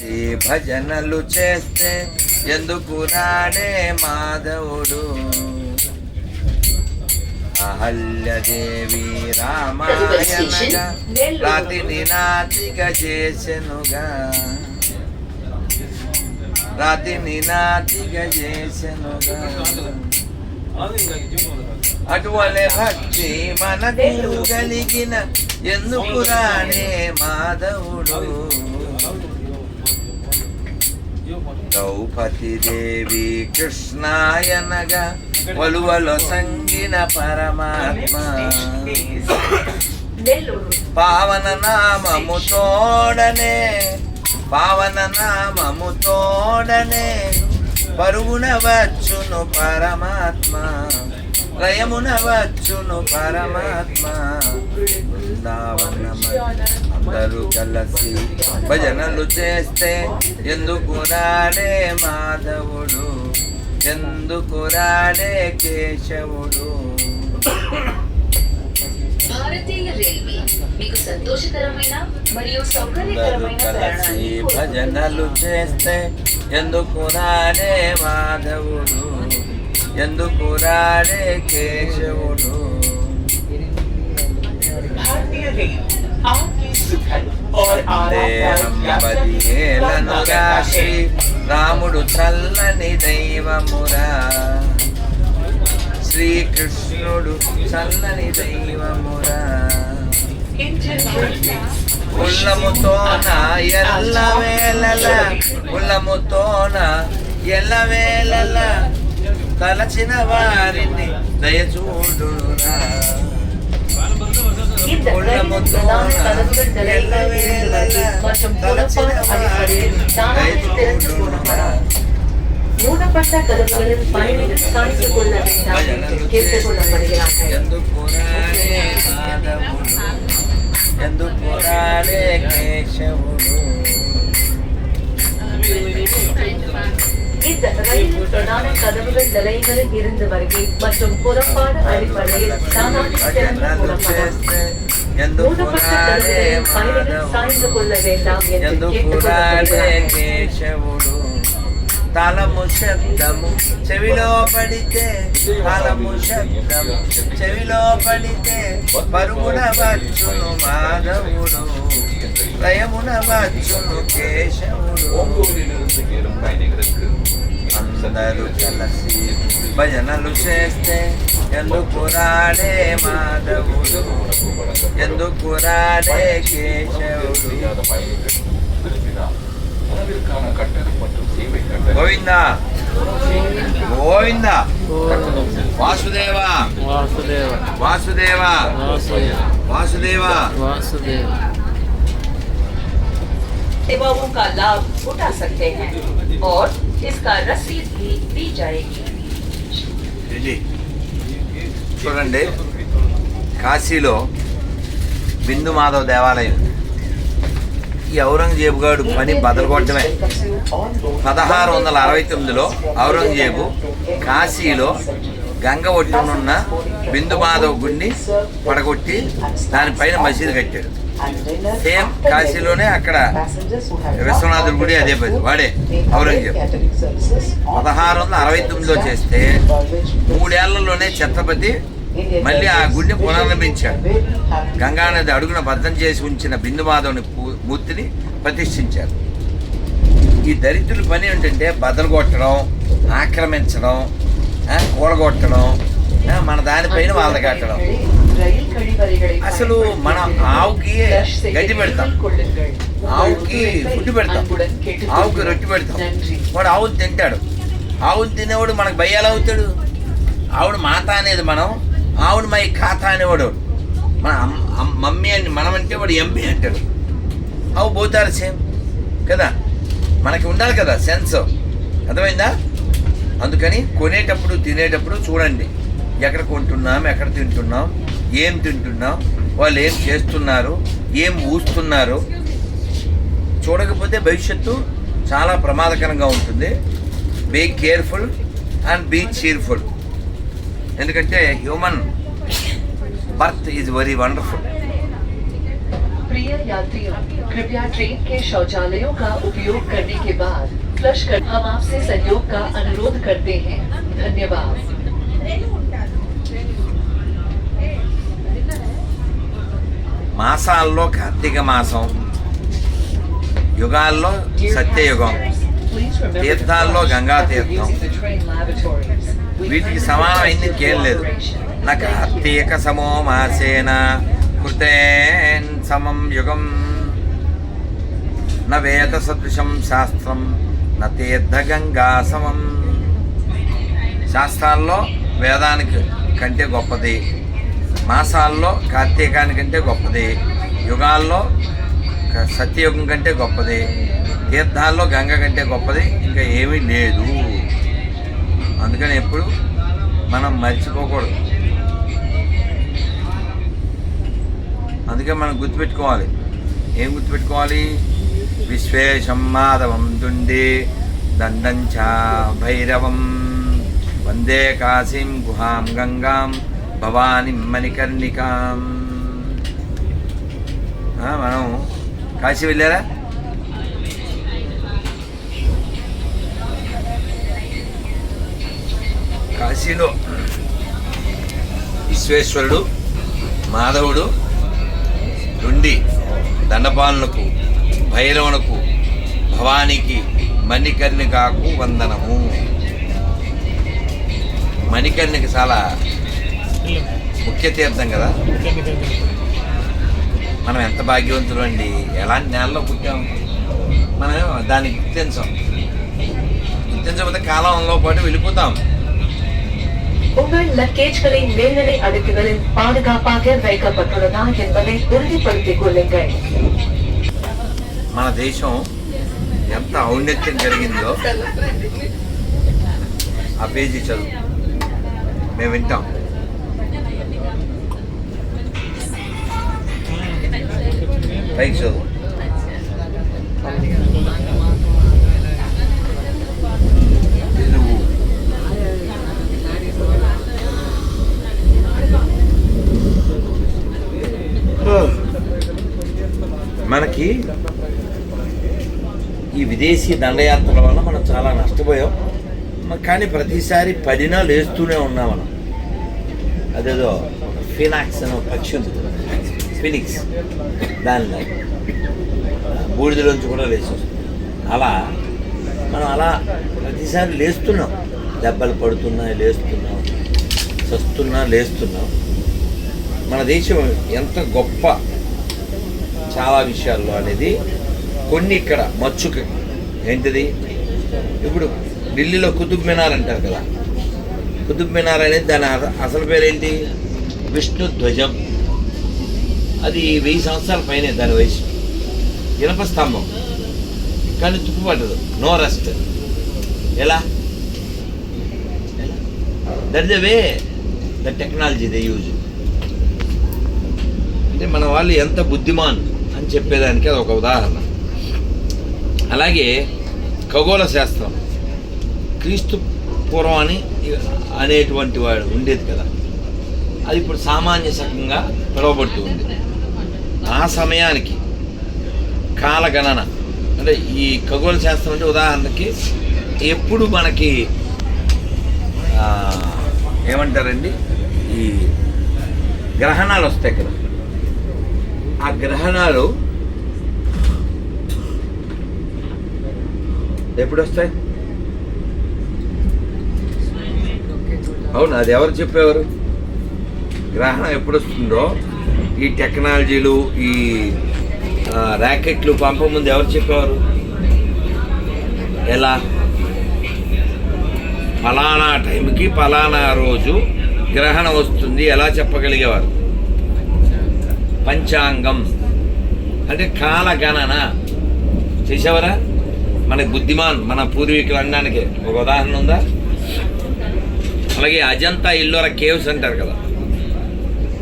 కలిసి భజనలు చేస్తే ఎందుకు రాడే మాధవుడు? అహల్యదేవి రామాయణగా రాతిని నాతిక చేసెనుగా. రాతిని నాతిక చేసెనుగా. అటువలే భక్తి మనకు కలిగిన ఎందుకు రానే మాధవుడు? ద్రౌపది దేవి కృష్ణాయనగా వలువలో సంగిన పరమాత్మ. పావన నామము తోడనే పావన నామము తోడనే పరుగున వచ్చును పరమాత్మ. లయమున వచ్చును పరమాత్మ. బృందావనమ అందరూ కలిసి భజనలు చేస్తే ఎందుకు రాడే మాధవుడు? ఎందుకు రాడే కేశవుడు? కలిసి భజనలు చేస్తే ఎందుకు రాడే మాధవుడు? ఎందుకు రాడే కేశవుడు. పదిహేలనుగా శ్రీ రాముడు చల్లని దైవమురా. శ్రీకృష్ణుడు చల్లని దైవమురా. ఉల్లముతోన ఎల్ల వేళల ఉల్లముతోన ఎల్ల వేళల తలచిన వారిని దయచూడురా இந்த ரயில் பிரதான கதவுகள் தலைவர்கள் மற்றும் புறப்பாடு அடிப்படையில் தானாக திறந்து போடப்படும் மூடப்பட்ட கதவுகளில் பயணிகள் சாய்ந்து கொள்ள வேண்டாம் என்று கேட்டுக் கொள்ளப்படுகிறார்கள் ఎందుకు రాడే మాధవుడు ఎందుకు రాడే కేశవుడు இந்த ரயிலின் பிரதான கதவுகள் நிலையங்களில் இருந்து வருகை மற்றும் புறப்பாடு அடிப்படையில் தானாக திறந்து భజనలు போடப்படும் చేస్తే ఎందుకు மூடப்பட்ட రాడే கதவுகளில் பயணிகள் మాధవుడు சாய்ந்து கொள்ள வேண்டாம் என்று ఎందుకు கேட்டுக் రాడే கொள்ளப்படுகிறார்கள் కేశవుడు తలము శబ్దము చెవిలో పడితే తలము శబ్దము చెవిలో పడితే పరుగున వచ్చును మాధవుడు లయమున వచ్చును కేశవుడు అందరూ కలిసి భజనలు చేస్తే ఎందుకు రాడే మాధవుడు ఎందుకు రాడే కేశవుడు గోవింద. గోవింద వాసుదేవ. వాసుదేవ. వాసుదేవ. వాసుదేవ. వాసుదేవ. सेवाओं का लाभ उठा सकते हैं और इसका रसीद भी दी जाएगी ఇది చూడండి కాశీలో బిందు మాధవ్ దేవాలయం ఈ ఔరంగజేబు గారు పని బదలగొట్టడమే పదహారు వందల అరవై తొమ్మిదిలో ఔరంగజేబు కాశీలో గంగ ఒడ్డునున్న బిందు మాధవ్ గుడిని పడగొట్టి దానిపైన మసీదు కట్టాడు సేమ్ కాశీలోనే అక్కడ విశ్వనాథుడి గుడి అదే పది వాడే ఔరంగజేబ్. పదహారు వందల అరవై తొమ్మిదిలో చేస్తే మూడేళ్ళలోనే ఛత్రపతి మళ్ళీ ఆ గుడిని పునర్నిర్మించాడు. గంగానది అడుగున భద్రం చేసి ఉంచిన బిందుమాధవుని మూర్తిని ప్రతిష్ఠించారు. ఈ దరిద్రుల పని ఏంటంటే బదలు కొట్టడం ఆక్రమించడం కూడగొట్టడం కూలగొట్టడం మన దానిపైన వాళ్ళ కట్టడం. అసలు మనం ఆవుకి గడ్డి పెడతాం ఆవుకి ఫుడ్ పెడతాం ఆవుకి రొట్టె పెడతాం వాడు ఆవుని తింటాడు ఆవుని తినేవాడు మనకు భయ్యాలు అవుతాడు ఆవుడు మాత అనేది మనం ఆవుడు మై ఖాతా అనేవాడు మన మమ్మీ అని మనం అంటే వాడు ఎంపీ అంటాడు ఆవు పోతారు సేమ్ కదా మనకి ఉండాలి కదా సెన్స్ అర్థమైందా అందుకని కొనేటప్పుడు తినేటప్పుడు చూడండి ఎక్కడ కొంటున్నాం ఎక్కడ తింటున్నాం ఏం తింటున్నాం వాళ్ళు ఏం చేస్తున్నారు ఏం ఊస్తున్నారు చూడకపోతే భవిష్యత్తు చాలా ప్రమాదకరంగా ఉంటుంది be careful and be cheerful ఎందుకంటే human birth is very wonderful प्रिय प्रिय यात्रियों कृपया ट्रेन के शौचालयों का उपयोग करने के बाद फ्लश कर हम आपसे सहयोग का अनुरोध करते हैं धन्यवाद మాసాల్లో కార్తీక మాసం యుగాల్లో సత్యయుగం తీర్థాల్లో గంగా తీర్థం. వీటికి సమానమైంది ఇంకేం లేదు. నా కార్తీక సమో మాసేన కృతేన్ సమం యుగం. న వేద సదృశం శాస్త్రం న తీర్థ గంగా సమం. శాస్త్రాల్లో వేదానికి కంటే గొప్పది. మాసాల్లో కార్తీకానికంటే గొప్పది. యుగాల్లో సత్యయుగం కంటే గొప్పది. తీర్థాల్లో గంగ కంటే గొప్పది. ఇంకా ఏమీ లేదు. అందుకని ఎప్పుడు మనం మర్చిపోకూడదు. అందుకే మనం గుర్తుపెట్టుకోవాలి. ఏం గుర్తుపెట్టుకోవాలి? విశ్వేశం మాధవం దుండి దండంచ భైరవం. వందే కాశీం గుహాం గంగాం. భవాని మణికర్ణికా. మనం కాశీ వెళ్ళారా? కాశీలో విశ్వేశ్వరుడు మాధవుడు నుండి దండపాలనకు భైరవునకు భవానికి మణికర్ణికాకు వందనము. మణికర్ణిక చాలా ముఖ్య తీర్థం కదా మనం ఎంత భాగ్యవంతులు అండి ఎలాంటి నేలలో పుట్టాం మనం దాన్ని గుర్తించాం గుర్తించకపోతే కాలంలో పాటు వెళ్ళిపోతాం உங்கள் லக்கேஜ்களை மேல்நிலை அடுக்குகளில் பாதுகாப்பாக வைக்கப்பட்டுள்ளதா என்பதை உறுதிப்படுத்திக் கொள்ளுங்கள் మన దేశం ఎంత ఔన్నత్యం జరిగిందో ఆ పేజీ చదువు మేము వింటాం పైకి చదువు మనకి ఈ విదేశీ దండయాత్రల వల్ల మనం చాలా నష్టపోయాం. కానీ ప్రతిసారి పడినా లేస్తూనే ఉన్నాం మనం. అదేదో ఫినాక్స్ అనే పక్షి ఉంది. ఫినిక్స్. దానిలో బూడిదలోంచి కూడా లేచి వస్తుంది. అలా మనం అలా ప్రతిసారి లేస్తున్నాం. దెబ్బలు పడుతున్నా లేస్తున్నాం. చస్తున్నా లేస్తున్నాం. మన దేశం ఎంత గొప్ప చాలా విషయాల్లో అనేది కొన్ని ఇక్కడ మచ్చుకి ఏంటిది? ఇప్పుడు ఢిల్లీలో కుతుబ్ మినార్ అంటారు కదా. కుతుబ్ మినార్ అనేది దాని అసలు పేరేంటి? విష్ణు ధ్వజం. అది వెయ్యి సంవత్సరాల పైనే దాని వయసు. ఇనప స్తంభం. కానీ తుప్పుపట్టదు నో రెస్ట్ ఎలా? That the way the technology they use అంటే మన వాళ్ళు ఎంత బుద్ధిమాన్ అని చెప్పేదానికి అది ఒక ఉదాహరణ. అలాగే ఖగోళ శాస్త్రం. క్రీస్తు పూర్వం అని అనేటువంటి వాడు ఉండేది కదా. అది ఇప్పుడు సామాన్య శకంగా పిలువబడుతూ ఉంది. ఆ సమయానికి కాలగణన. అంటే ఈ ఖగోళ శాస్త్రం అంటే ఉదాహరణకి ఎప్పుడు మనకి ఏమంటారండి? ఈ గ్రహణాలు వస్తాయి కదా. ఆ గ్రహణాలు ఎప్పుడు వస్తాయి? అవును అది ఎవరు చెప్పేవారు? గ్రహణం ఎప్పుడు వస్తుందో ఈ టెక్నాలజీలు ఈ ర్యాకెట్లు పంపముందు ఎవరు చెప్పేవారు? ఎలా? ఫలానా టైంకి ఫలానా రోజు గ్రహణం వస్తుంది ఎలా చెప్పగలిగేవారు? పంచాంగం. అంటే కాలగణన. చేసేవరా మన బుద్ధిమాన్ మన పూర్వీకులు అనడానికి ఒక ఉదాహరణ ఉందా? అలాగే అజంతా ఇల్లోర కేవ్స్ అంటారు కదా.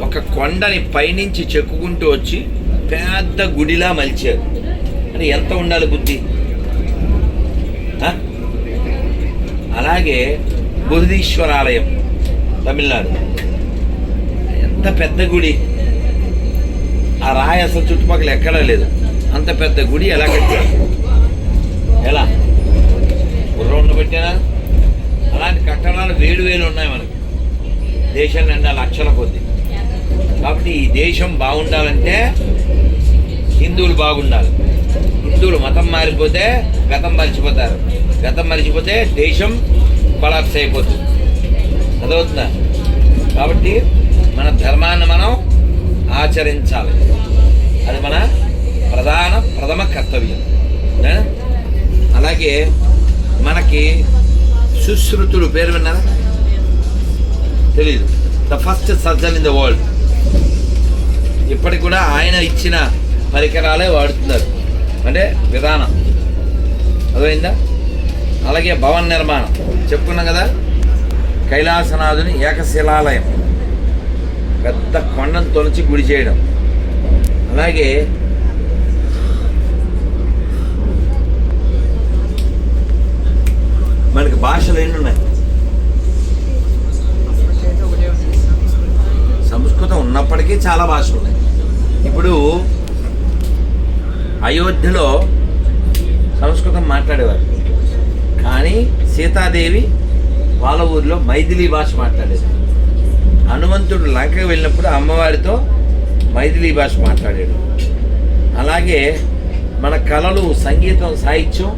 ఒక కొండని పైనుంచి చెక్కుకుంటూ వచ్చి పెద్ద గుడిలా మలిచారు. అని ఎంత ఉండాలి బుద్ధి? అలాగే బృహదీశ్వరాలయం తమిళనాడు. ఎంత పెద్ద గుడి? ఆ రాయి అసలు చుట్టుపక్కల ఎక్కడా లేదు. అంత పెద్ద గుడి ఎలా కట్టారు? ఎలా? బుర్ర ఉండబెట్టారా అలాంటి కట్టడాలు వేలు వేలు ఉన్నాయి మనకి. దేశం నిండా లక్షల కొద్ది. కాబట్టి ఈ దేశం బాగుండాలంటే హిందువులు బాగుండాలి. హిందువులు మతం మారిపోతే గతం మర్చిపోతారు. గతం మర్చిపోతే దేశం కొలాప్స్ అయిపోతుంది. అదవుతుందా కాబట్టి మన ధర్మాన్ని మనం ఆచరించాలి. అది మన ప్రధాన ప్రథమ కర్తవ్యం. అలాగే మనకి సుశ్రుతులు పేరు విన్నారా? తెలీదు. The first surgeon in the world. ఇప్పటికి కూడా ఆయన ఇచ్చిన పరికరాలే వాడుతున్నారు. అంటే విధానం. అదైందా అలాగే భవన నిర్మాణం. చెప్పుకున్నాం కదా? కైలాసనాథుని ఏకశిలాలయం. పెద్ద కొండను తొలచి గుడి చేయడం. అలాగే మనకి భాషలు ఎన్ని ఉన్నాయి? సంస్కృతం ఉన్నప్పటికీ చాలా భాషలు ఉన్నాయి. ఇప్పుడు అయోధ్యలో సంస్కృతం మాట్లాడేవారు. కానీ సీతాదేవి వాళ్ళ ఊరిలో మైథిలి భాష మాట్లాడేది. హనుమంతుడు లంకకి వెళ్ళినప్పుడు అమ్మవారితో మైథిలి భాష మాట్లాడాడు. అలాగే మన కళలు సంగీతం సాహిత్యం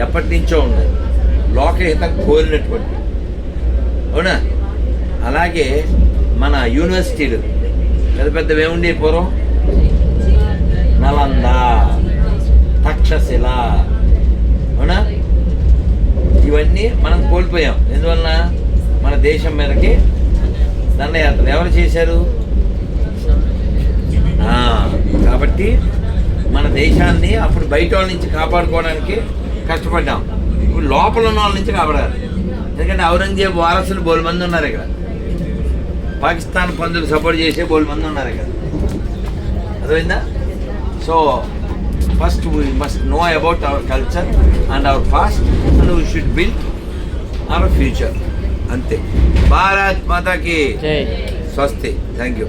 ఎప్పటి నుంచో ఉన్నాయి. లోకహితం కోరినటువంటి అవునా? అలాగే మన యూనివర్సిటీలు. పెద్ద పెద్దవి ఏముండే పూర్వం. నలంద తక్షశిల అవునా? ఇవన్నీ మనం కోల్పోయాం. ఎందువలన? మన దేశం మీదకి దండయాత్రలు. ఎవరు చేశారు? కాబట్టి మన దేశాన్ని అప్పుడు బయట వాళ్ళ నుంచి కాపాడుకోవడానికి కష్టపడ్డాం. ఇప్పుడు లోపల ఉన్న వాళ్ళ నుంచి కాపాడాలి ఎందుకంటే ఔరంగజేబు వారసులు బోలు మంది ఉన్నారు ఇక్కడ. పాకిస్తాన్ పందులు సపోర్ట్ చేసే బోలు మంది ఉన్నారు ఇక్కడ. అర్థమైందా? So first we must know about our culture and our past and we should build our future అంతే. భారత్ మాతాకి స్వస్తి. Thank you